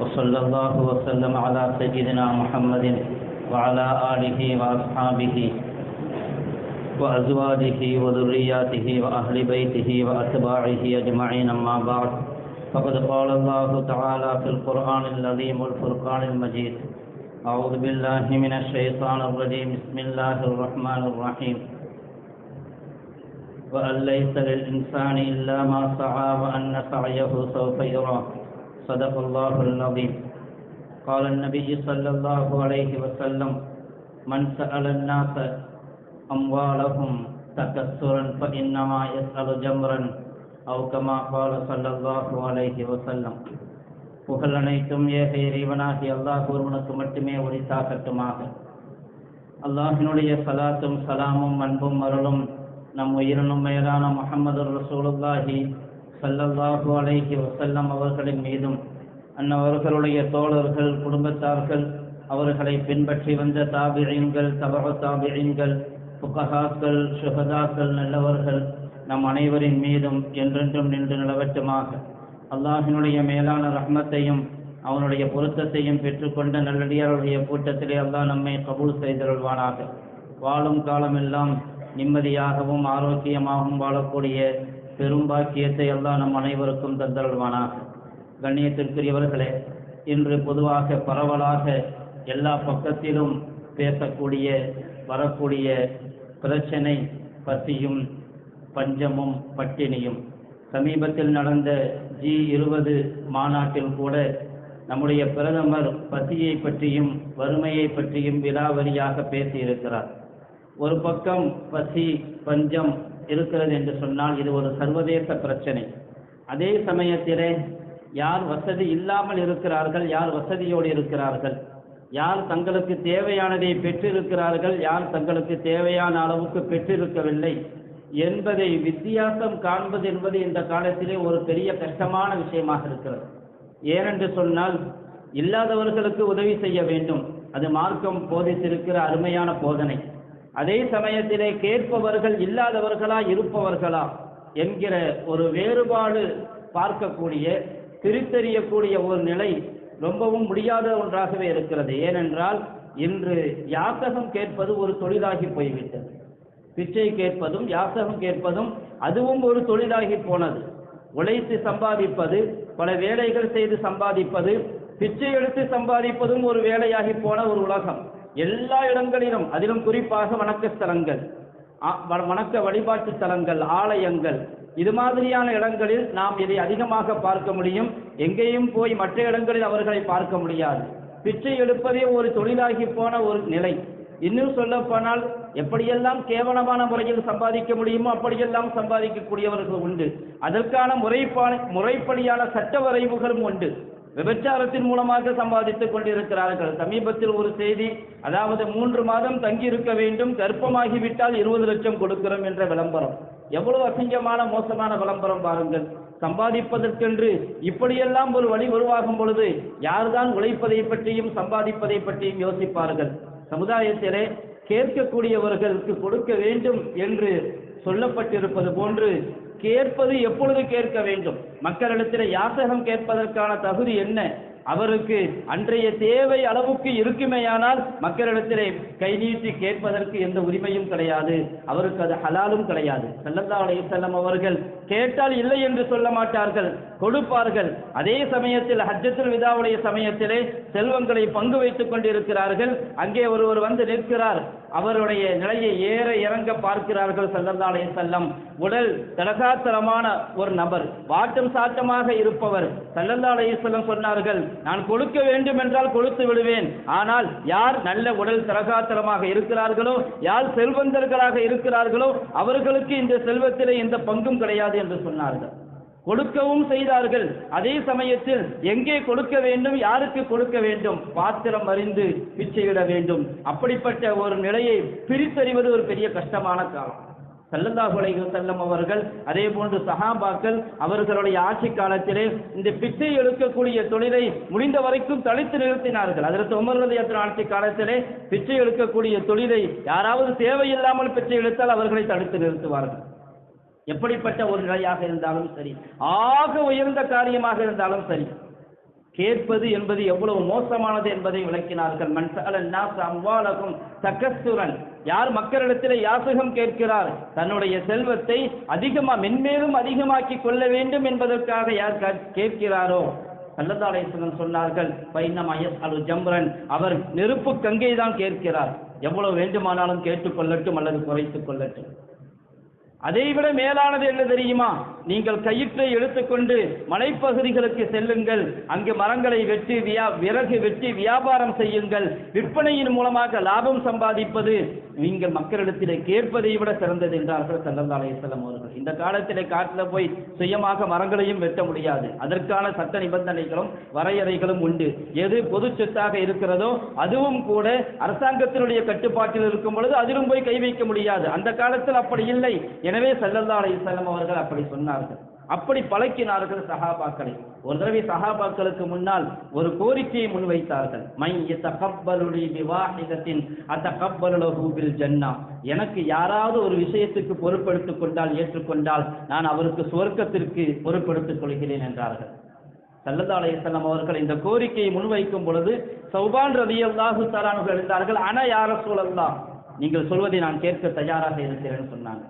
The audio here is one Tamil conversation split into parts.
وصلى الله وسلم على سيدنا محمد وعلى آله وأصحابه وأزواجه وذرياته وأهل بيته وأتباعه أجمعين أما بعد. فقد قال الله تعالى في القرآن العظيم والفرقان المجيد. أعوذ بالله من الشيطان الرجيم. بسم الله الرحمن الرحيم. وأن ليس للإنسان إلا ما سعى وأن سعيه سوف يرى. صدق الله العظيم قال النبي صلى الله عليه وسلم من سأل الناس أموالهم تكسرا فإنما يسأل جمرا أو كما قال صلى الله عليه وسلم புகழ் அனைத்தும் ஏக இறைவனாகி அல்லாஹ் ஒருவனுக்கு மட்டுமே ஒளித்தாக்கட்டுமாக அல்லாஹினுடைய சலாத்தும் சலாமும் அன்பும் அருளும் நம் உயிரினும் மேலான முகமது ரசூலுல்லாஹி சல்லல்லாஹு அலைஹி வசல்லம் அவர்களின் மீதும் அன்னவர்களுடைய தோழர்கள் குடும்பத்தார்கள் அவர்களை பின்பற்றி வந்த தாபிழீன்கள் தபக தாபிழீன்கள் புகஹாக்கள் சுகதாக்கள் நல்லவர்கள் நம் அனைவரின் மீதும் என்றென்றும் நின்று நிலவட்டுமாக. அல்லாஹினுடைய மேலான ரஹ்மத்தையும் அவனுடைய பொருத்தத்தையும் பெற்றுக்கொண்ட நல்லடியாருடைய கூட்டத்திலே அல்லாஹ் நம்மை கபூல் செய்தருள்வானாக. வாழும் காலமெல்லாம் நிம்மதியாகவும் ஆரோக்கியமாகவும் வாழக்கூடிய பெரும் பாக்கியத்தை எல்லாம் நம் அனைவருக்கும் தந்தருள்வானாக. கண்ணியத்திற்குரியவர்களே இன்று பொதுவாக பரவலாக எல்லா பக்கத்திலும் பேசக்கூடிய வரக்கூடிய பிரச்சனை பசியும் பஞ்சமும் பட்டினியும். சமீபத்தில் நடந்த ஜி இருபது மாநாட்டில் கூட நம்முடைய பிரதமர் பசியை பற்றியும் வறுமையை பற்றியும் விலாவரியாக பேசியிருக்கிறார். ஒரு பக்கம் பசி பஞ்சம் இருக்கிறது என்று சொன்னால் இது ஒரு சர்வதேச பிரச்சனை. அதே சமயத்திலே யார் வசதி இல்லாமல் இருக்கிறார்கள் யார் வசதியோடு இருக்கிறார்கள் யார் தங்களுக்கு தேவையானதை பெற்றிருக்கிறார்கள் யார் தங்களுக்கு தேவையான அளவுக்கு பெற்றிருக்கவில்லை என்பதை வித்தியாசம் காண்பது என்பது இந்த காலத்திலே ஒரு பெரிய கஷ்டமான விஷயமாக இருக்கிறது. ஏனென்று சொன்னால் இல்லாதவர்களுக்கு உதவி செய்ய வேண்டும். அது மார்க்கம் போதித்திருக்கிற அருமையான போதனை. அதே சமயத்திலே கேட்பவர்கள் இல்லாதவர்களா இருப்பவர்களா என்கிற ஒரு வேறுபாடு பார்க்கக்கூடிய பிரித்தறியக்கூடிய ஒரு நிலை ரொம்பவும் முடியாத ஒன்றாகவே இருக்கிறது. ஏனென்றால் இன்று யாசகம் கேட்பது ஒரு தொழிலாகி போய்விட்டது. பிச்சை கேட்பதும் யாசகம் கேட்பதும் அதுவும் ஒரு தொழிலாகி போனது. உழைத்து சம்பாதிப்பது பல வேலைகள் செய்து சம்பாதிப்பது பிச்சை எடுத்து சம்பாதிப்பதும் ஒரு வேலையாகி போன ஒரு உலகம். எல்லா இடங்களிலும் அதிலும் குறிப்பாக வணக்க ஸ்தலங்கள் வணக்க வழிபாட்டு ஸ்தலங்கள் ஆலயங்கள் இது மாதிரியான இடங்களில் நாம் இதை அதிகமாக பார்க்க முடியும். எங்கேயும் போய் மற்ற இடங்களில் அவர்களை பார்க்க முடியாது. பிச்சை எடுப்பதே ஒரு தொழிலாகி போன ஒரு நிலை. இன்னும் சொல்ல போனால் எப்படியெல்லாம் கேவலமான முறையில் சம்பாதிக்க முடியுமோ அப்படியெல்லாம் சம்பாதிக்கக்கூடியவர்கள் உண்டு. அதற்கான முறைப்பான முறைப்படியான சட்ட வரைவுகளும் உண்டு. விபச்சாரத்தின் மூலமாக சம்பாதித்துக் கொண்டிருக்கிறார்கள். சமீபத்தில் ஒரு செய்தி அதாவது மூன்று மாதம் தங்கியிருக்க வேண்டும் கர்ப்பமாகிவிட்டால் இருபது லட்சம் கொடுக்கிறோம் என்ற விளம்பரம். எவ்வளவு அசிங்கமான மோசமான விளம்பரம் பாருங்கள். சம்பாதிப்பதற்கென்று இப்படியெல்லாம் ஒரு வழி உருவாகும் பொழுது யார்தான் உழைப்பதை பற்றியும் சம்பாதிப்பதை பற்றியும் யோசிப்பார்கள். சமுதாயத்திலே கேட்கக்கூடியவர்களுக்கு கொடுக்க வேண்டும் என்று சொல்லப்பட்டிருப்பது போன்று கேட்பது எப்பொழுது கேட்க வேண்டும்? மக்களிடத்தில் யாசகம் கேட்பதற்கான தகுதி என்ன? அவருக்கு அன்றைய தேவை அளவுக்கு இருக்குமேயானால் மக்களிடத்திலே கை நீட்டி கேட்பதற்கு எந்த உரிமையும் கிடையாது. அவருக்கு அது ஹலாலும் கிடையாது. செல்லந்தா அலையம் அவர்கள் கேட்டால் இல்லை என்று சொல்ல மாட்டார்கள். கொடுப்பார்கள். அதே சமயத்தில் ஹஜ்ஜத்தில் விதாவுடைய சமயத்திலே செல்வங்களை பங்கு வைத்துக் கொண்டிருக்கிறார்கள். அங்கே ஒருவர் வந்து நிற்கிறார். அவருடைய நிலையை ஏற இறங்க பார்க்கிறார்கள் சல்லல்லா செல்லம் உடல் தலகாத்தலமான ஒரு நபர் வாட்டம் சாட்டமாக இருப்பவர். சல்லல்லா செல்லம் சொன்னார்கள் நான் கொடுக்க வேண்டும் என்றால் கொடுத்து விடுவேன். ஆனால் யார் நல்ல உடல் தலகாத்தலமாக இருக்கிறார்களோ யார் செல்வந்தர்களாக இருக்கிறார்களோ அவர்களுக்கு இந்த செல்வத்திலே எந்த பங்கும் கிடையாது என்று சொன்னார்கள். கொடுக்கவும் செய்தார்கள். அதே சமயத்தில் எங்கே கொடுக்க வேண்டும் யாருக்கு கொடுக்க வேண்டும்? பாத்திரம் அறிந்து பிச்சையிட வேண்டும். அப்படிப்பட்ட ஒரு நிலையை பிரித்தறிவது ஒரு பெரிய கஷ்டமான காலம். சல்லல்லாஹு செல்லம் அவர்கள் அதே போன்று சஹாபாக்கள் அவர்களுடைய ஆட்சி காலத்திலே இந்த பிச்சை எடுக்கக்கூடிய தொழிலை முடிந்த வரைக்கும் தடுத்து நிறுத்தினார்கள். அதற்கு உமர் ஆட்சி காலத்திலே பிச்சை எடுக்கக்கூடிய தொழிலை யாராவது தேவையில்லாமல் பிச்சை எடுத்தால் அவர்களை தடுத்து நிறுத்துவார்கள். எப்படிப்பட்ட ஒரு நிலையாக இருந்தாலும் சரி ஆக உயர்ந்த காரியமாக இருந்தாலும் சரி கேட்பது என்பது எவ்வளவு மோசமானது என்பதை விளக்கினார்கள். மன்சாலன் அம்வாலகும் யார் மக்களிடத்தில் யாசகம் கேட்கிறார்? தன்னுடைய செல்வத்தை அதிகமா மென்மேலும் அதிகமாக்கி கொள்ள வேண்டும் என்பதற்காக யார் கேட்கிறாரோ? அல்லதாலேசனம் சொன்னார்கள் பைனம் அயஸ் அலு ஜம்ரன். அவர் நெருப்பு கங்கை தான் கேட்கிறார். எவ்வளவு வேண்டுமானாலும் கேட்டுக்கொள்ளட்டும் அல்லது குறைத்துக் கொள்ளட்டும். அதைவிட மேலானது என்ன தெரியுமா? நீங்கள் கயிற்றை எடுத்துக்கொண்டு மலைப்பகுதிகளுக்கு செல்லுங்கள். அங்கு மரங்களை வெட்டி வியா விறகு வெட்டி வியாபாரம் செய்யுங்கள். விற்பனையின் மூலமாக லாபம் சம்பாதிப்பது நீங்கள் மக்களிடத்திலே கேட்பதை விட சிறந்தது என்றார்கள் சல்லல்லா அலைஹிஸ்ஸலாம் அவர்கள். இந்த காலத்திலே காட்டில் போய் சுயமாக மரங்களையும் வெட்ட முடியாது. அதற்கான சட்ட நிபந்தனைகளும் வரையறைகளும் உண்டு. எது பொது சொத்தாக இருக்கிறதோ அதுவும் கூட அரசாங்கத்தினுடைய கட்டுப்பாட்டில் இருக்கும் பொழுது அதிலும் போய் கை வைக்க முடியாது. அந்த காலத்தில் அப்படி இல்லை. எனவே சல்லல்லா அலைஹிஸ்ஸலாம் அவர்கள் அப்படி சொன்னார்கள். அப்படி பழக்கினார்கள் சஹாபாக்களை. ஒரு தடவை சஹாபாக்களுக்கு முன்னால் ஒரு கோரிக்கையை முன்வைத்தார்கள். மை தகப்பலுடி விவாஹிதத்தின் அத்தகப்பலுலகு பில் ஜன்னா. எனக்கு யாராவது ஒரு விஷயத்துக்கு பொறுப்படுத்திக் கொண்டால் ஏற்றுக்கொண்டால் நான் அவருக்கு சுவர்க்கத்திற்கு பொறுப்படுத்திக் கொள்கிறேன் என்றார்கள். சல்லல்லா அலைஹிஸ்ஸலாம் அவர்கள் இந்த கோரிக்கையை முன்வைக்கும் பொழுது சௌபான் ரலியல்லாஹு தரானுகள் இருந்தார்கள் அன யார சூழல்லா நீங்கள் சொல்வதை நான் கேட்க தயாராக இருக்கிறேன்னு சொன்னாங்க.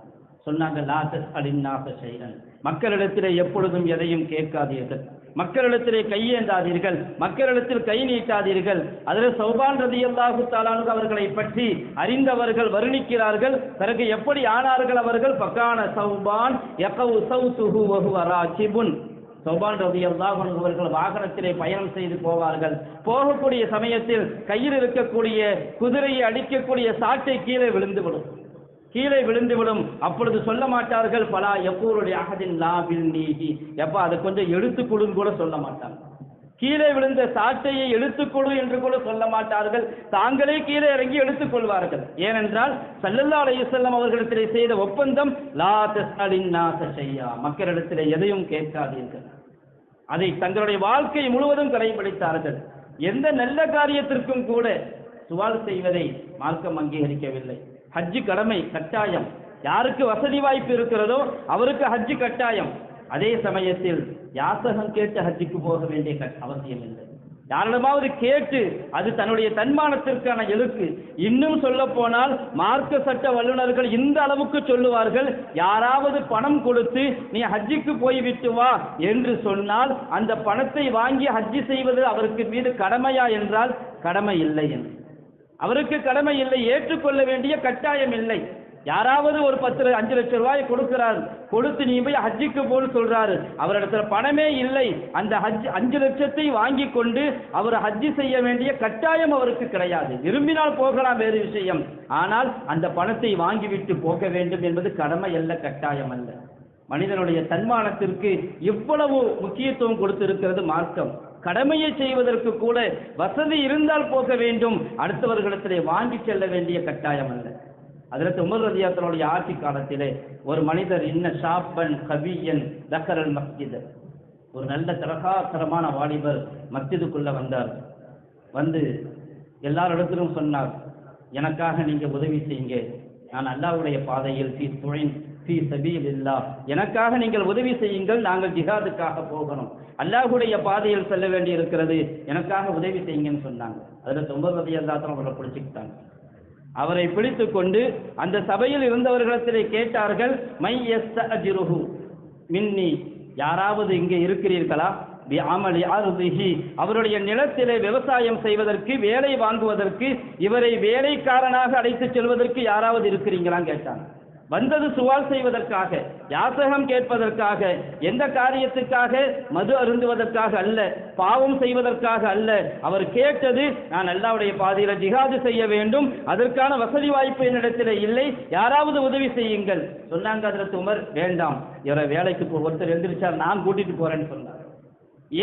சொன்னாங்க லா மக்களிடத்திலே எப்பொழுதும் எதையும் கேட்காதீர்கள். மக்களிடத்திலே கையேந்தாதீர்கள் மக்களிடத்தில் கை நீட்டாதீர்கள். அதில் சௌபான் ரதியல்லாஹு தாலானு அவர்களை பற்றி அறிந்தவர்கள் வருணிக்கிறார்கள். பிறகு எப்படி ஆனார்கள் அவர்கள்? பக்கான சௌபான் யகவு சௌதுஹு வஹுவ ராகிபுன் சௌபான் ரவி அன்ஹு அவர்கள் வாகனத்திலே பயணம் செய்து போவார்கள். போகக்கூடிய சமயத்தில் கையில் இருக்கக்கூடிய குதிரையை அடிக்கக்கூடிய சாட்டை கீழே விழுந்துவிடும். கீழே விழுந்துவிடும். அப்பொழுது சொல்ல மாட்டார்கள் பலா எப்போருடைய அகதின் லாபில் நீகி எப்பா அதை கொஞ்சம் எடுத்துக்கொடுன்னு கூட சொல்ல மாட்டாங்க. கீழே விழுந்த சாட்டையை எடுத்துக்கொடு என்று கூட சொல்ல மாட்டார்கள். தாங்களே கீழே இறங்கி எடுத்துக் கொள்வார்கள் ஏனென்றால் சல்லல்லா அலையுசல்லம் அவர்களிடத்திலே செய்த ஒப்பந்தம் லா தஸ்அலின் நாச மக்களிடத்திலே எதையும் கேட்காதீர்கள். அதை தங்களுடைய வாழ்க்கை முழுவதும் கடைபிடித்தார்கள். எந்த நல்ல காரியத்திற்கும் கூட சுவால் செய்வதை மார்க்கம் அங்கீகரிக்கவில்லை. ஹஜ்ஜு கடமை கட்டாயம். யாருக்கு வசதி வாய்ப்பு இருக்கிறதோ அவருக்கு ஹஜ்ஜு கட்டாயம். அதே சமயத்தில் யாசகம் கேட்டு ஹஜ்ஜுக்கு போக வேண்டிய அவசியம் இல்லை. யாரிடமாவது கேட்டு அது தன்னுடைய தன்மானத்திற்கான எழுக்கு இன்னும் சொல்ல போனால் மார்க்க சட்ட வல்லுநர்கள் இந்த அளவுக்கு சொல்லுவார்கள் யாராவது பணம் கொடுத்து நீ ஹஜ்ஜிக்கு போய்விட்டு வா என்று சொன்னால் அந்த பணத்தை வாங்கி ஹஜ்ஜி செய்வது அவருக்கு மீது கடமையா என்றால் கடமை இல்லை என்று. அவருக்கு கடமை இல்லை ஏற்றுக்கொள்ள வேண்டிய கட்டாயம் இல்லை. யாராவது ஒரு பத்து அஞ்சு லட்சம் ரூபாய் கொடுக்கிறார் கொடுத்து நீ போய் ஹஜ்ஜிக்கு போன்னு சொல்றாரு. அவரிடத்துல பணமே இல்லை. அந்த ஹஜ் அஞ்சு லட்சத்தை வாங்கி கொண்டு அவர் ஹஜ்ஜி செய்ய வேண்டிய கட்டாயம் அவருக்கு கிடையாது. விரும்பினால் போகலாம் வேறு விஷயம். ஆனால் அந்த பணத்தை வாங்கிவிட்டு போக வேண்டும் என்பது கடமை அல்ல கட்டாயம் அல்ல. மனிதனுடைய தன்மானத்திற்கு இவ்வளவு முக்கியத்துவம் கொடுத்திருக்கிறது மார்க்கம். கடமையை செய்வதற்கு கூட வசதி இருந்தால் போக வேண்டும். அடுத்தவர்களிடத்திலே வாங்கி செல்ல வேண்டிய கட்டாயம் அல்ல. அதற்கு உமர் ரதியாத்தனுடைய ஆட்சி காலத்திலே ஒரு மனிதர் இன்ன ஷாப்பன் கவியன் தக்கரல் மஸ்ஜித். ஒரு நல்ல தரகாசரமான வாலிபர் மஸ்ஜிதுக்குள்ள வந்தார். வந்து எல்லாரிடத்திலும் சொன்னார் எனக்காக நீங்கள் உதவி செய்யுங்க. நான் அல்லாவுடைய பாதையில் ஃபீ ஃபீ சபீலில்லா எனக்காக நீங்கள் உதவி செய்யுங்கள் நாங்கள் ஜிஹாதுக்காக போகணும். அல்லாஹுடைய பாதையில் செல்ல வேண்டி இருக்கிறது எனக்காக உதவி செய்யுங்கன்னு சொன்னாங்க. அதில் தொம்பது ரதி எல்லாத்திலும் அவரை பிடிச்சிக்கிட்டாங்க. அவரை பிடித்து கொண்டு அந்த சபையில் இருந்தவர்களிடத்திலே கேட்டார்கள் மை எஸ் அஜிருஹு மின்னி. யாராவது இங்கே இருக்கிறீர்களா? பி அமலி அருதிஹி. அவருடைய நிலத்திலே விவசாயம் செய்வதற்கு வேலை வாங்குவதற்கு இவரை வேலைக்காரனாக அழைத்துச் செல்வதற்கு யாராவது இருக்கிறீங்களான்னு கேட்டாங்க. வந்தது சுவால் செய்வதற்காக யாசகம் கேட்பதற்காக எந்த காரியத்துக்காக மது அருந்துவதற்காக அல்ல பாவம் செய்வதற்காக அல்ல அவர் கேட்டது நான் அல்லாவுடைய பாதையில ஜிகாது செய்ய வேண்டும் அதற்கான வசதி வாய்ப்பு என்னிடத்தில் இல்லை யாராவது உதவி செய்யுங்கள். சொன்னாங்க அதில் உமர் வேண்டாம் இவரை வேலைக்கு போ ஒருத்தர் எழுந்திரிச்சார் நான் கூட்டிட்டு போறேன்னு சொன்னார்.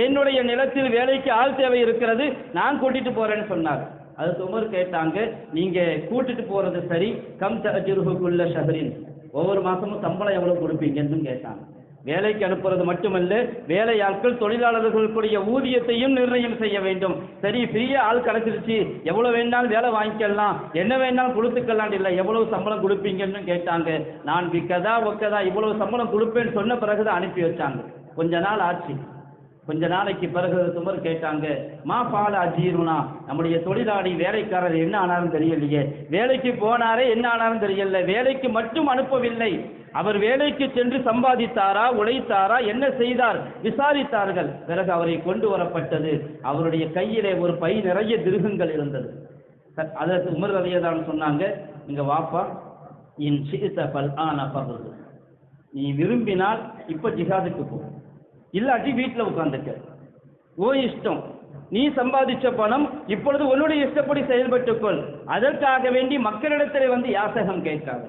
என்னுடைய நிலத்தில் வேலைக்கு ஆள் தேவை இருக்கிறது நான் கூட்டிட்டு போறேன்னு சொன்னார். அதுக்கு உமர் கேட்டாங்க நீங்க கூட்டிட்டு போறது சரி கம் தஜுருகுள்ள ஷஹரின். ஒவ்வொரு மாசமும் சம்பளம் எவ்வளவு கொடுப்பீங்கன்னு கேட்டாங்க. வேலைக்கு அனுப்புறது மட்டுமல்ல வேலையாட்கள் தொழிலாளர்களுக்குடைய ஊதியத்தையும் நிர்ணயம் செய்ய வேண்டும். சரி ஃப்ரீயா ஆள் கிடைச்சிருச்சு எவ்வளவு வேணாலும் வேலை வாங்கிக்கலாம் என்ன வேணாலும் கொடுத்துக்கலாம் இல்லை எவ்வளவு சம்பளம் கொடுப்பீங்கன்னு கேட்டாங்க. நான் விக்கதா ஒக்கதா இவ்வளவு சம்பளம் கொடுப்பேன்னு சொன்ன பிறகுதான் அனுப்பி வச்சாங்க. கொஞ்ச நாள் ஆச்சு. கொஞ்ச நாளைக்கு பிறகு துமர் கேட்டாங்க மா பால அஜீருனா நம்முடைய தொழிலாளி வேலைக்காரர் என்ன ஆனாலும் தெரியலையே. வேலைக்கு போனாரே என்ன ஆனாலும் தெரியல. வேலைக்கு மட்டும் அனுப்பவில்லை. அவர் வேலைக்கு சென்று சம்பாதித்தாரா உழைத்தாரா என்ன செய்தார் விசாரித்தார்கள். பிறகு அவரை கொண்டு வரப்பட்டது. அவருடைய கையிலே ஒரு பை நிறைய திருகங்கள் இருந்தது. அதற்கு உமர் ரலியதான் சொன்னாங்க இங்க வாப்பா இன் சீத்த பல் ஆன நீ விரும்பினால் இப்ப ஜிஹாதுக்கு போ. இல்லாட்டி வீட்டில் உட்காந்துக்க ஓ இஷ்டம். நீ சம்பாதிச்ச பணம் இப்பொழுது உன்னுடைய இஷ்டப்படி செயல்பட்டுக்கொள் அதற்காக வேண்டி மக்களிடத்தில் வந்து யாசகம் கேட்காது.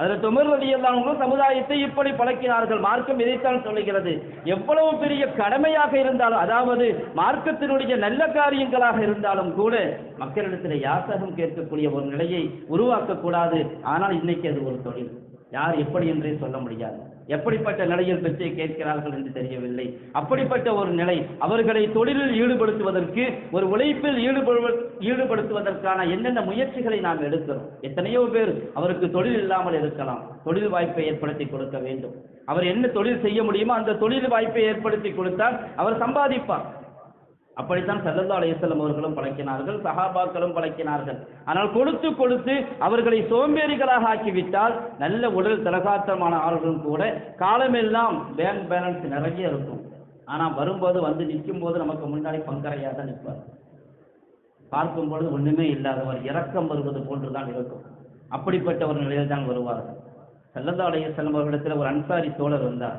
அதில் தொமர் வழியெல்லாம் சமுதாயத்தை இப்படி பழக்கினார்கள். மார்க்கம் இதைத்தான் சொல்லுகிறது. எவ்வளவு பெரிய கடமையாக இருந்தாலும் அதாவது மார்க்கத்தினுடைய நல்ல காரியங்களாக இருந்தாலும் கூட மக்களிடத்தில் யாசகம் கேட்கக்கூடிய ஒரு நிலையை உருவாக்கக்கூடாது. ஆனால் இன்னைக்கு அது ஒரு தொழில். யார் எப்படி என்றே சொல்ல முடியாது. எப்படிப்பட்ட நிலையில் பெற்றை கேட்கிறார்கள் என்று தெரியவில்லை. அப்படிப்பட்ட ஒரு நிலை அவர்களை தொழிலில் ஈடுபடுத்துவதற்கு ஒரு உழைப்பில் ஈடுபடு ஈடுபடுத்துவதற்கான என்னென்ன முயற்சிகளை நாம் எடுக்கிறோம்? எத்தனையோ பேர் அவருக்கு தொழில் இல்லாமல் இருக்கலாம். தொழில் வாய்ப்பை ஏற்படுத்தி கொடுக்க வேண்டும். அவர் என்ன தொழில் செய்ய முடியுமோ அந்த தொழில் வாய்ப்பை ஏற்படுத்தி கொடுத்தால் அவர் சம்பாதிப்பார். அப்படித்தான் சல்லல்லா அலையசல்லம் அவர்களும் பழக்கினார்கள் சஹாபாக்களும் பழக்கினார்கள். ஆனால் கொடுத்து கொடுத்து அவர்களை சோம்பேறிகளாக ஆக்கிவிட்டால் நல்ல உடல் திலகாத்தமான ஆளுகளும் கூட காலமெல்லாம் பேங்க் பேலன்ஸ் நிறைய இருக்கும். ஆனால் வரும்போது வந்து நிற்கும் போது நமக்கு முன்னாடி பங்கரையாக தான் நிற்பார். பார்க்கும் பொழுது ஒண்ணுமே இல்லாதவர் இரக்கம் வருவது போன்றுதான் இருக்கும். அப்படிப்பட்ட ஒரு நிலையில் தான் வருவார்கள் சல்லல்லா அலையசல்லம் அவர்களிடத்தில் ஒரு அன்சாரி தோழர் வந்தார்.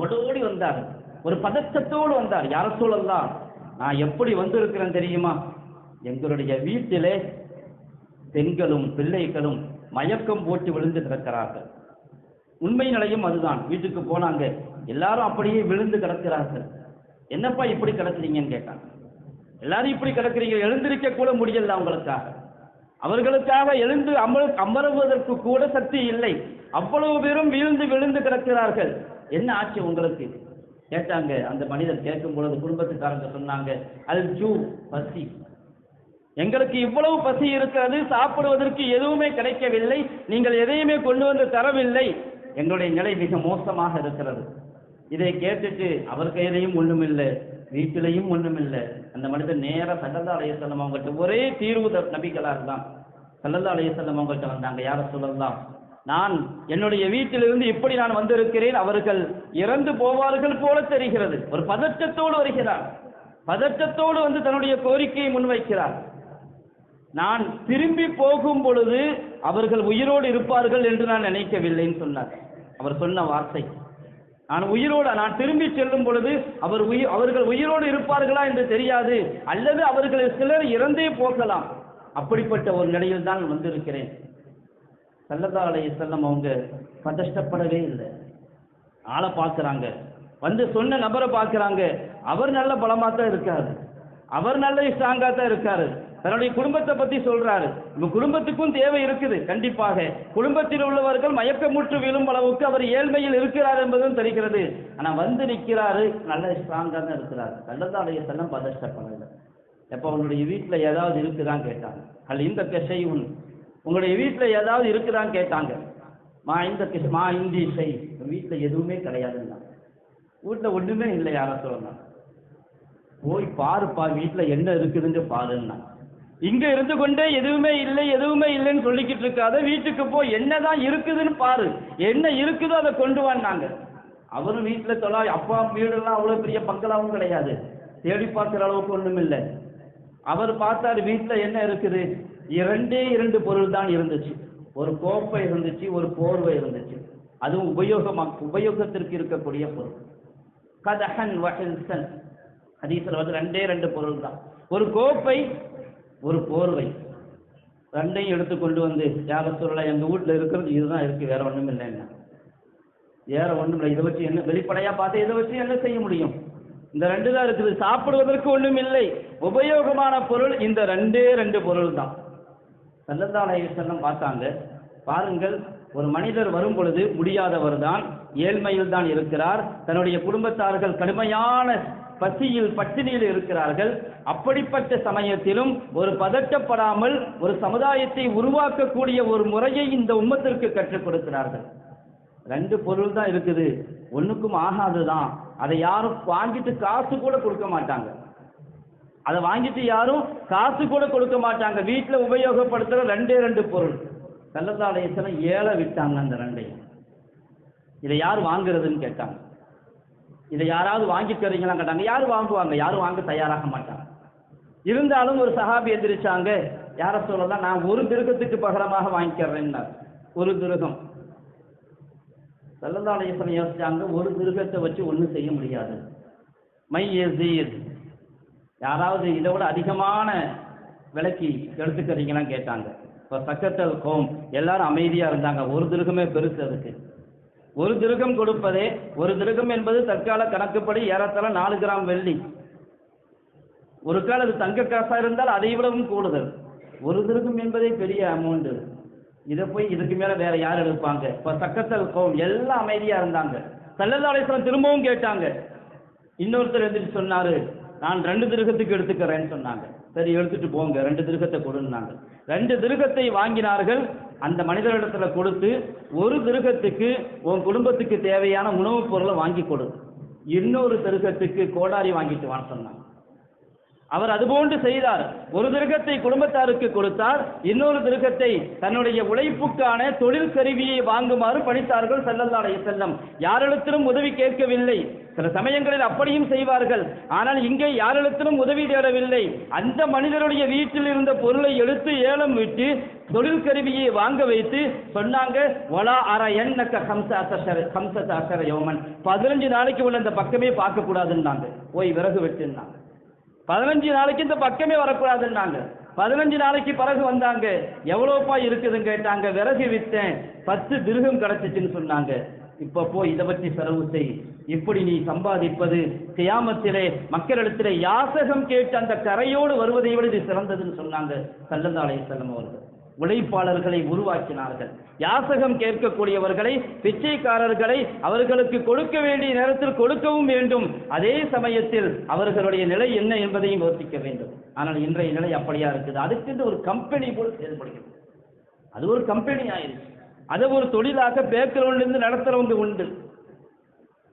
ஓடோடி வந்தார். ஒரு பதற்றத்தோடு வந்தார். யார சூழல்லாம் நான் எப்படி வந்திருக்கிறேன் தெரியுமா? எங்களுடைய வீட்டிலே பெண்களும் பிள்ளைகளும் மயக்கம் போட்டு விழுந்து கிடக்கிறார்கள். உண்மை நிலையும் அதுதான். வீட்டுக்கு போனாங்க. எல்லாரும் அப்படியே விழுந்து கிடக்கிறார்கள். என்னப்பா இப்படி கிடக்குறீங்கன்னு கேட்டாங்க. எல்லாரும் இப்படி கிடக்குறீங்க. எழுந்திருக்க கூட முடியல அவங்களுக்காக. அவர்களுக்காக எழுந்து அமர அமருவதற்கு கூட சக்தி இல்லை. அவ்வளவு பேரும் வீழ்ந்து விழுந்து கிடக்கிறார்கள். என்ன ஆச்சு உங்களுக்கு? கேட்டாங்க. அந்த மனிதர் கேட்கும் பொழுது குடும்பத்துக்காரங்க சொன்னாங்க அல் ஜூ பசி. எங்களுக்கு இவ்வளவு பசி இருக்கிறது சாப்பிடுவதற்கு எதுவுமே கிடைக்கவில்லை நீங்கள் எதையுமே கொண்டு வந்து தரவில்லை. எங்களுடைய நிலை மிக மோசமாக இருக்கிறது. இதை கேட்டுட்டு அவர் கையிலையும் ஒண்ணுமில்லை வீட்டிலையும் ஒண்ணுமில்லை. அந்த மனிதன் நேரா சல்லல்லா அலையசல்லம் அவங்கள்ட்ட ஒரே தீர்வு நபிகளாக நபிகளார் தான் சல்லல்லா அலையசல்லம் அவங்கள்ட்ட வந்தாங்க யார சொல்லலாம் நான் என்னுடைய வீட்டிலிருந்து இப்படி நான் வந்திருக்கிறேன் அவர்கள் இறந்து போவார்கள் போல தெரிகிறது. ஒரு பதற்றத்தோடு வருகிறார். பதற்றத்தோடு வந்து தன்னுடைய கோரிக்கையை முன்வைக்கிறார். நான் திரும்பி போகும் பொழுது அவர்கள் உயிரோடு இருப்பார்கள் என்று நான் நினைக்கவில்லைன்னு சொன்னார். அவர் சொன்ன வார்த்தை. நான் உயிரோடு நான் திரும்பி செல்லும் பொழுது அவர் உயிர் அவர்கள் உயிரோடு இருப்பார்களா என்று தெரியாது. அல்லது அவர்கள் சிலர் இறந்தே போகலாம். அப்படிப்பட்ட ஒரு நிலையில் தான் வந்திருக்கிறேன். சல்லல்லா அலைஹி செல்லம் அவங்க பதஷ்டப்படவே இல்லை. ஆளை பார்க்குறாங்க. வந்து சொன்ன நபரை பார்க்குறாங்க. அவர் நல்ல பலமாக தான் இருக்காரு. அவர் நல்ல ஸ்ட்ராங்காக தான் இருக்காரு. தன்னுடைய குடும்பத்தை பற்றி சொல்கிறாரு நம்ம குடும்பத்துக்கும் தேவை இருக்குது கண்டிப்பாக. குடும்பத்தில் உள்ளவர்கள் மயக்கமுற்று விழும் அளவுக்கு அவர் ஏழ்மையில் இருக்கிறார் என்பதும் தெரிகிறது. ஆனால் வந்து நிற்கிறாரு நல்ல ஸ்ட்ராங்காக தான் இருக்கிறார். சல்லல்லா செல்லம் பதஷ்டப்படலை. எப்போ அவனுடைய வீட்டில் ஏதாவது இருக்குதான்னு கேட்டாங்க. அல்ல இந்த கஷை உன் உங்களுடைய வீட்டில் ஏதாவது இருக்குதான்னு கேட்டாங்க. மா இந்த மா இந்தி இசை. வீட்டில் எதுவுமே கிடையாதுன்னா வீட்டில் ஒன்றுமே இல்லை யாரை சொல்லலாம் போய் பாருப்பா வீட்டில் என்ன இருக்குதுன்னு பாருன்னா. இங்கே இருந்து கொண்டே எதுவுமே இல்லை எதுவுமே இல்லைன்னு சொல்லிக்கிட்டு இருக்காத வீட்டுக்கு போய் என்னதான் இருக்குதுன்னு பாரு. என்ன இருக்குதோ அதை கொண்டு வந்தாங்க அவரும் வீட்டில் தொலா அப்பா வீடெல்லாம் அவ்வளோ பெரிய பங்களாவும் கிடையாது. தேடி பார்க்குற அளவுக்கு ஒன்றும் இல்லை அவர் பார்த்தாரு வீட்டில் என்ன இருக்குது? இரண்டே இரண்டு பொருள் தான் இருந்துச்சு. ஒரு கோப்பை இருந்துச்சு ஒரு போர்வை இருந்துச்சு. அதுவும் உபயோகமா உபயோகத்திற்கு இருக்கக்கூடிய பொருள். கதஹன் வஹில்சன். ஹதீஸ்ல வந்து ரெண்டே ரெண்டு பொருள் தான் ஒரு கோப்பை ஒரு போர்வை. ரெண்டையும் எடுத்து கொண்டு வந்து யார சொல்லலாம் எங்க வீட்டில் இருக்கிறது இதுதான் இருக்கு வேற ஒண்ணும் இல்லைன்னா வேற ஒன்றும் இல்லை. இதை வச்சு என்ன வெளிப்படையா பார்த்து இதை வச்சு என்ன செய்ய முடியும்? இந்த ரெண்டு தான் இருக்குது. சாப்பிடுவதற்கு ஒன்றும் இல்லை. உபயோகமான பொருள் இந்த ரெண்டே ரெண்டு பொருள் தான் சல்லல்லாஹு செல்லம் பார்த்தாங்க. பாருங்கள் ஒரு மனிதர் வரும் பொழுது முடியாதவர் தான் ஏழ்மையில் தான் இருக்கிறார். தன்னுடைய குடும்பத்தார்கள் கடுமையான பசியில் பட்டினியில் இருக்கிறார்கள். அப்படிப்பட்ட சமயத்திலும் ஒரு பதட்டப்படாமல் ஒரு சமுதாயத்தை உருவாக்கக்கூடிய ஒரு முறையை இந்த உம்மத்திற்கு கற்றுக் கொடுக்கிறார்கள். ரெண்டு பொருள் தான் இருக்குது. ஒண்ணுக்கும் ஆகாதுதான் அதை யாரும் வாங்கிட்டு காசு கூட கொடுக்க மாட்டாங்க. அதை வாங்கிட்டு யாரும் காசு கூட கொடுக்க மாட்டாங்க. வீட்டில் உபயோகப்படுத்துகிற ரெண்டே ரெண்டு பொருள். கள்ளத்தாலயத்தில் ஏழை விட்டாங்க அந்த ரெண்டையும். இதை யார் வாங்குறதுன்னு கேட்டாங்க. இதை யாராவது வாங்கி தரீங்களா கேட்டாங்க. யார் வாங்குவாங்க? யாரும் வாங்க தயாராக மாட்டாங்க. இருந்தாலும் ஒரு சஹாபி எந்திரிச்சாங்க. யார சொல்லலாம் நான் ஒரு திருகத்துக்கு பகரமாக வாங்கிக்கிறேன்னார் ஒரு திருகம். சல்லதாலயசனம் யோசிச்சாங்க? ஒரு திருகத்தை வச்சு ஒன்றும் செய்ய முடியாது. மை எசீர் யாராவது இதை விட அதிகமான விலைக்கு எடுத்துக்கிறீங்களான்னு கேட்டாங்க. இப்போ சக்கத்தல் கோம் எல்லாரும் அமைதியாக இருந்தாங்க. ஒரு திருகமே பெருசு அதுக்கு. ஒரு திருகம் கொடுப்பதே ஒரு திருகம் என்பது தற்கால கணக்குப்படி ஏறத்தாழ நாலு கிராம் வெள்ளி. ஒரு கால அது தங்க காசாக இருந்தால் அதை விடவும் கூடுதல். ஒரு திருகம் என்பதே பெரிய அமௌண்ட் இதை போய் இதுக்கு மேலே வேற யார் எடுப்பாங்க? இப்போ சக்கத்தல் கோம் எல்லாம் அமைதியாக இருந்தாங்க. சல்லல்லாஹு திரும்பவும் கேட்டாங்க. இன்னொருத்தர் எந்திரிச்சு சொன்னார் நான் ரெண்டு திருகத்துக்கு எடுத்துக்கிறேன்னு சொன்னாங்க. சரி எடுத்துட்டு போங்க. ரெண்டு திருகத்தை கொடுன்னாங்க. ரெண்டு திருகத்தை வாங்கினார்கள். அந்த மனிதரிடத்துல கொடுத்து ஒரு திருகத்துக்கு உன் குடும்பத்துக்கு தேவையான உணவுப் பொருளை வாங்கி கொடு. இன்னொரு திருகத்துக்கு கோடாரி வாங்கிட்டு வான்னு சொன்னாங்க. அவர் அதுபோன்று செய்தார். ஒரு திருகத்தை குடும்பத்தாருக்கு கொடுத்தார். இன்னொரு திருகத்தை தன்னுடைய உழைப்புக்கான தொழில் கருவியை வாங்குமாறு பணித்தார்கள். செல்லல்லாடைய செல்லம் யாரிடத்திலும் உதவி கேட்கவில்லை. சில சமயங்களில் அப்படியும் செய்வார்கள். ஆனால் இங்கே யாரிடத்திலும் உதவி தேடவில்லை. அந்த மனிதருடைய வீட்டில் இருந்த பொருளை எடுத்து ஏலம் விட்டு தொழில் கருவியை வாங்க வைத்து சொன்னாங்க வலா அற எண்ணக்க ஹம்ச அசர ஹம்ச அசர யோமன். பதினஞ்சு நாளைக்கு உள்ள இந்த பக்கமே பார்க்க கூடாதுன்னாங்க விறகு வெட்டுனாங்க பதினஞ்சு நாளைக்கு இந்த பக்கமே வரக்கூடாதுன்னாங்க. பதினஞ்சு நாளைக்கு பிறகு வந்தாங்க. எவ்வளோப்பா இருக்குதுன்னு கேட்டாங்க. விறகு விற்றேன் பத்து திருகம் கிடைச்சிச்சுன்னு சொன்னாங்க. இப்ப போய் இதை பற்றி செலவு செய். இப்படி நீ சம்பாதிப்பது கியாமத்திலே மக்களிடத்திலே யாசகம் கேட்டு அந்த கரையோடு வருவதை விட இது சிறந்ததுன்னு சொன்னாங்க சல்லந்தாலை செல்லம் அவர்கள். உழைப்பாளர்களை உருவாக்கினார்கள். யாசகம் கேட்கக்கூடியவர்களை பிச்சைக்காரர்களை அவர்களுக்கு கொடுக்க வேண்டிய நேரத்தில் கொடுக்கவும் வேண்டும். அதே சமயத்தில் அவர்களுடைய நிலை என்ன என்பதையும் யோசிக்க வேண்டும். ஆனால் இன்றைய நிலை அப்படியா இருக்குது? அதுக்கென்று ஒரு கம்பெனி போல செயல்படுகிறது. அது ஒரு கம்பெனி ஆயிருச்சு அதை ஒரு தொழிலாக பேக்கரோலிருந்து நடத்துறவங்க உண்டு.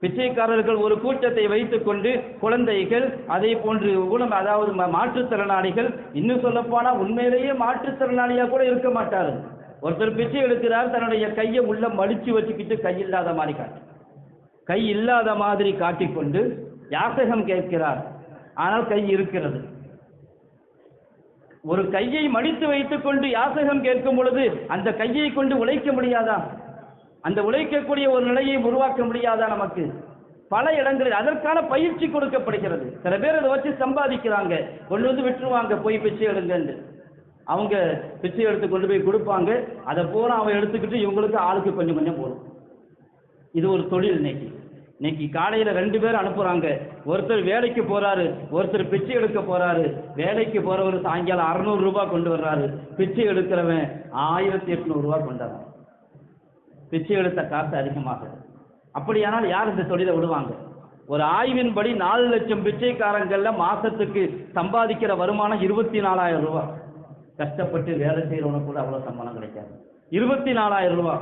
பிச்சைக்காரர்கள் ஒரு கூட்டத்தை வைத்துக்கொண்டு குழந்தைகள் அதே போன்று ஊனம் அதாவது மாற்றுத்திறனாளிகள் இன்னும் சொல்லப்போனால் உண்மையிலேயே மாற்றுத்திறனாளியாக கூட இருக்க மாட்டார். ஒருத்தர் பிச்சை எடுக்கிறார் தன்னுடைய கையை உள்ள மடிச்சு வச்சுக்கிட்டு கை இல்லாத மாதிரி காட்டு. கை இல்லாத மாதிரி காட்டிக்கொண்டு யாசகம் கேட்கிறார். ஆனால் கை இருக்கிறது. ஒரு கையை மடித்து வைத்துக்கொண்டு யாசகம் கேட்கும் பொழுது அந்த கையை கொண்டு உழைக்க முடியாதா? அந்த உழைக்கக்கூடிய ஒரு நிலையை உருவாக்க முடியாதா நமக்கு? பல இடங்களில் அதற்கான பயிற்சி கொடுக்கப்படுகிறது. சில பேர் அதை வச்சு சம்பாதிக்கிறாங்க. கொண்டு வந்து விட்டுருவாங்க போய் பிச்சை எடுங்கன்னு. அவங்க பிச்சை எடுத்து கொண்டு போய் கொடுப்பாங்க. அதை பூரா அவன் எடுத்துக்கிட்டு இவங்களுக்கு ஆளுக்கு கொஞ்சம் கொஞ்சம் போடும் இது ஒரு தொழில் இன்னைக்கு. இன்னைக்கு காலையில் ரெண்டு பேர் அனுப்புறாங்க. ஒருத்தர் வேலைக்கு போகிறாரு ஒருத்தர் பிச்சை எடுக்க போறாரு. வேலைக்கு போகிறவர் சாயங்காலம் அறநூறுரூபா கொண்டு வர்றாரு. பிச்சை எடுக்கிறவன் ஆயிரத்தி எட்நூறுரூவா கொண்டு வரான் பிச்சை எடுத்த காசு அதிகமாகுது. அப்படியானால் யார் இந்த தொழிலை விடுவாங்க? ஒரு ஆய்வின்படி நாலு லட்சம் பிச்சைக்காரங்கள்ல மாதத்துக்கு சம்பாதிக்கிற வருமானம் இருபத்தி நாலாயிரம் ரூபா கஷ்டப்பட்டு வேலை செய்கிறவனுக்கு கூட அவ்வளோ சம்பளம் கிடைக்காது. இருபத்தி நாலாயிரம் ரூபா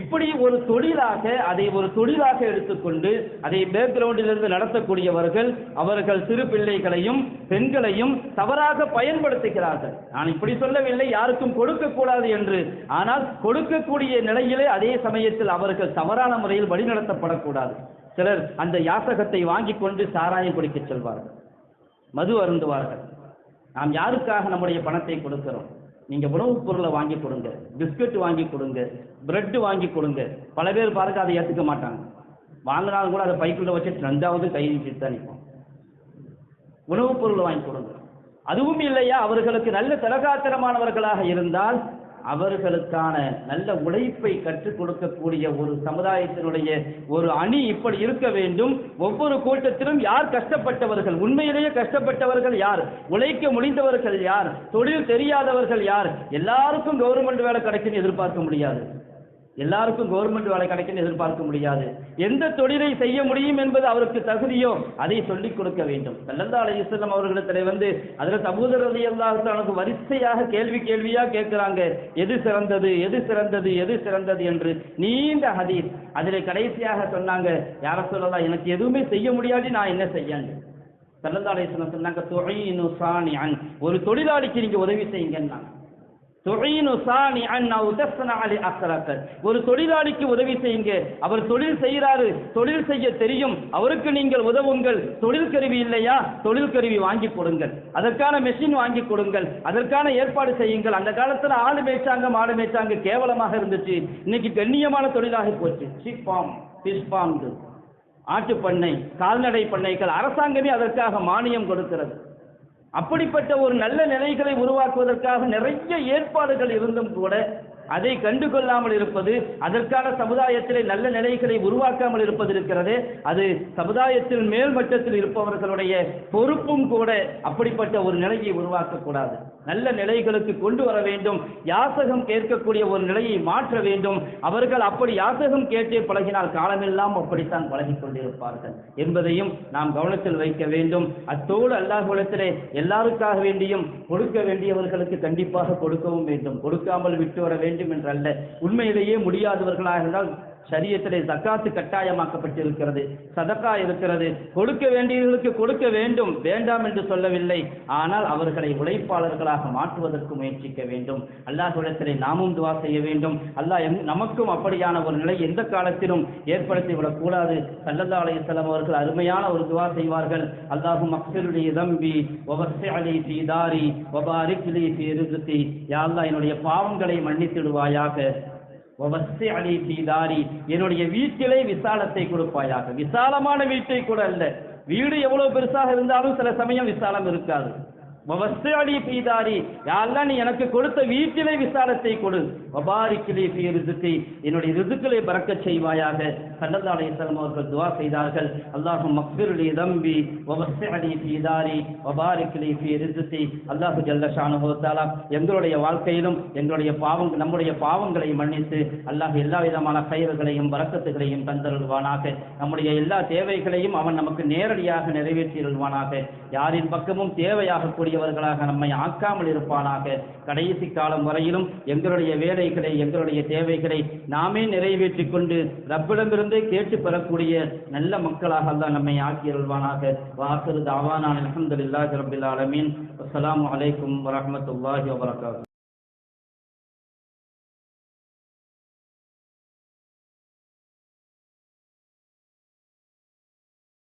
இப்படி ஒரு தொழிலாக அதை ஒரு தொழிலாக எடுத்துக்கொண்டு அதை பேக்ரவுண்டிலிருந்து நடத்தக்கூடியவர்கள் அவர்கள் சிறு பிள்ளைகளையும் பெண்களையும் தவறாக பயன்படுத்துகிறார்கள். நான் இப்படி சொல்லவில்லை யாருக்கும் கொடுக்கக்கூடாது என்று. ஆனால் கொடுக்கக்கூடிய நிலையிலே அதே சமயத்தில் அவர்கள் தவறான முறையில் வழிநடத்தப்படக்கூடாது. சிலர் அந்த யாசகத்தை வாங்கி கொண்டு சாராயம் குடிக்கச் செல்வார்கள். மது அருந்துவார்கள். நாம் யாருக்காக நம்முடைய பணத்தை கொடுக்கிறோம்? நீங்க உணவுப் பொருளை வாங்கி கொடுங்க பிஸ்கட் வாங்கி கொடுங்க பிரெட் வாங்கி கொடுங்க. பல பேர் பாருங்க அதை ஏற்றுக்க மாட்டாங்க. வாங்கினாலும் கூட அதை பைக்குள்ள வச்சு ரெண்டாவது கை நீட்டிட்டு தான் நிற்போம் உணவுப் பொருள் வாங்கி கொடுங்க. அதுவும் இல்லையா அவர்களுக்கு நல்ல தலகாத்திரமானவர்களாக இருந்தால் அவர்களுக்கான நல்ல உழைப்பை கற்றுக் கொடுக்கக்கூடிய ஒரு சமுதாயத்தினுடைய ஒரு அணி இப்படி இருக்க வேண்டும். ஒவ்வொரு கூட்டத்திலும் யார் கஷ்டப்பட்டவர்கள்? உண்மையிலேயே கஷ்டப்பட்டவர்கள் யார்? உழைக்க முடிந்தவர்கள் யார்? தொழில் தெரியாதவர்கள் யார்? எல்லாருக்கும் கவர்மெண்ட் வேலை கிடைக்குன்னு எதிர்பார்க்க முடியாது. எல்லாருக்கும் கவர்மெண்ட் வேலை கிடைக்குன்னு எதிர்பார்க்க முடியாது. எந்த தொழிலை செய்ய முடியும் என்பது அவருக்கு தகுதியோ அதை சொல்லிக் கொடுக்க வேண்டும். சல்லல்லா அலைஹிஸ்ஸலாம் அவர்களிடத்தில் வந்து அதில் சகோதர வரிசையாக கேள்வி கேள்வியா கேட்கிறாங்க. எது சிறந்தது எது சிறந்தது எது சிறந்தது என்று நீண்ட ஹதீஸ் அதில் கடைசியாக சொன்னாங்க. யார சொல்லலாம் எனக்கு எதுவுமே செய்ய முடியாது நான் என்ன செய்யணும்? சல்லல்லா அலைஹிஸ்ஸலாம் சொன்னாங்க துஈனு ஒரு தொழிலாளிக்கு நீங்க உதவி செய்யுங்கன்னாங்க. ஒரு தொழிலாளிக்கு உதவி செய்யுங்க. அவர் தொழில் செய்கிறாரு தொழில் செய்ய தெரியும். அவருக்கு நீங்கள் உதவுங்கள். தொழில் கருவி இல்லையா? தொழில் கருவி வாங்கி கொடுங்கள். அதற்கான மெஷின் வாங்கி கொடுங்கள். அதற்கான ஏற்பாடு செய்யுங்கள். அந்த காலத்துல ஆடு மேய்ச்சாங்க மாடு மேய்ச்சாங்க கேவலமாக இருந்துச்சு. இன்னைக்கு கண்ணியமான தொழிலாக போச்சு. ஷிப் ஃபார்ம் ஃபிஷ் ஃபார்ம் ஆட்டு பண்ணை கால்நடை பண்ணைகள் அரசாங்கமே அதற்காக மானியம் கொடுக்கிறது. அப்படிப்பட்ட ஒரு நல்ல நிலைகளை உருவாக்குவதற்காக நிறைய ஏற்பாடுகள் இருந்தும் கூட அதை கண்டு கொள்ளாமல் இருப்பது அதற்கான சமுதாயத்திலே நல்ல நிலைகளை உருவாக்காமல் இருப்பது இருக்கிறது. அது சமுதாயத்தில் மேல் மட்டத்தில் இருப்பவர்களுடைய பொறுப்பும் கூட அப்படிப்பட்ட ஒரு நிலையை உருவாக்கக்கூடாது. நல்ல நிலைகளுக்கு கொண்டு வர வேண்டும். யாசகம் கேட்கக்கூடிய ஒரு நிலையை மாற்ற வேண்டும். அவர்கள் அப்படி யாசகம் கேட்டே பழகினால் காலமெல்லாம் அப்படித்தான் பழகி கொண்டிருப்பார்கள். என்பதையும் நாம் கவனத்தில் வைக்க வேண்டும். அத்தோடு அல்லாஹுலத்திலே எல்லாருக்காக வேண்டியும் கொடுக்க வேண்டியவர்களுக்கு கண்டிப்பாக கொடுக்கவும் வேண்டும். கொடுக்காமல் விட்டு வர வேண்டும் என்றல்ல. உண்மையிலேயே முடியாதவர்களாக இருந்தால் சரியத்திலே ஜக்காத்து கட்டாயமாக்கப்பட்டிருக்கிறது சதக்கா இருக்கிறது. கொடுக்க வேண்டியவர்களுக்கு கொடுக்க வேண்டும் வேண்டாம் என்று சொல்லவில்லை. ஆனால் அவர்களை உழைப்பாளர்களாக மாற்றுவதற்கு முயற்சிக்க வேண்டும். அல்லாஹ்விடத்திலே நாமும் துவா செய்ய வேண்டும். அல்லாஹ் நமக்கும் அப்படியான ஒரு நிலை எந்த காலத்திலும் ஏற்படுத்தி விடக்கூடாது சல்லல்லா அலையம் அவர்கள் அருமையான ஒரு துவா செய்வார்கள். அல்லாஹும் அக்ஃபிருலி தம்பி வவஸ்ஸிஅலி ஃபீ தாரி வபாரிக் யா என்னுடைய பாவங்களை மன்னித்திடுவாயாக. அலி ஃபீ தாரி. என்னுடைய வீட்டிலே விசாலத்தை கொடுப்பாயாக. விசாலமான வீட்டை கூட அல்ல. வீடு எவ்வளவு பெருசாக இருந்தாலும் சில சமயம் விசாலம் இருக்காது. வவஸ்ஸி அலி ஃபீ தாரி. யாரெல்லாம் நீ எனக்கு கொடுத்த வீட்டிலே விசாலத்தை கொடு. வபாரிக்கிலே ஃபீ ரிசுக்கை என்னுடைய ரிசுக்களை பறக்க செய்வாயாக. சல்லல்லாஹு அலைஹி அவர்கள் துவா செய்தார்கள். அல்லாஹும் மக்ஃபிர்லி தம்பி வவஸ்ஸி அலி வபாரிக்கிலே தாரி வபாரிக்லி அல்லாஹு ரிசுக்கி அல்லாஹ் எங்களுடைய வாழ்க்கையிலும் எங்களுடைய பாவம் நம்முடைய பாவங்களை மன்னித்து அல்லாஹ் எல்லா விதமான கயிறுகளையும் வரக்கத்துகளையும் தந்தருள்வானாக. நம்முடைய எல்லா தேவைகளையும் அவன் நமக்கு நேரடியாக நிறைவேற்றியருள்வானாக யாரின் பக்கமும் தேவையாகக்கூடியவர்களாக நம்மை ஆக்காமல் இருப்பானாக. கடைசி காலம் வரையிலும் எங்களுடைய வேலை தேவைகளை எங்களுடைய தேவைகளை நாமே நிறைவேற்றிக் கொண்டு ரப்பிடமிருந்தே கேட்டு பெறக்கூடிய நல்ல மக்களாக தான் நம்மை ஆக்கியருள்வானாக. வாசரு தாவானான் அல்ஹம்துலில்லாஹி ரபில் ஆலமீன். அஸ்லாம் அலைக்கும் வரமத்துல்லாஹி வபரகாத்துஹு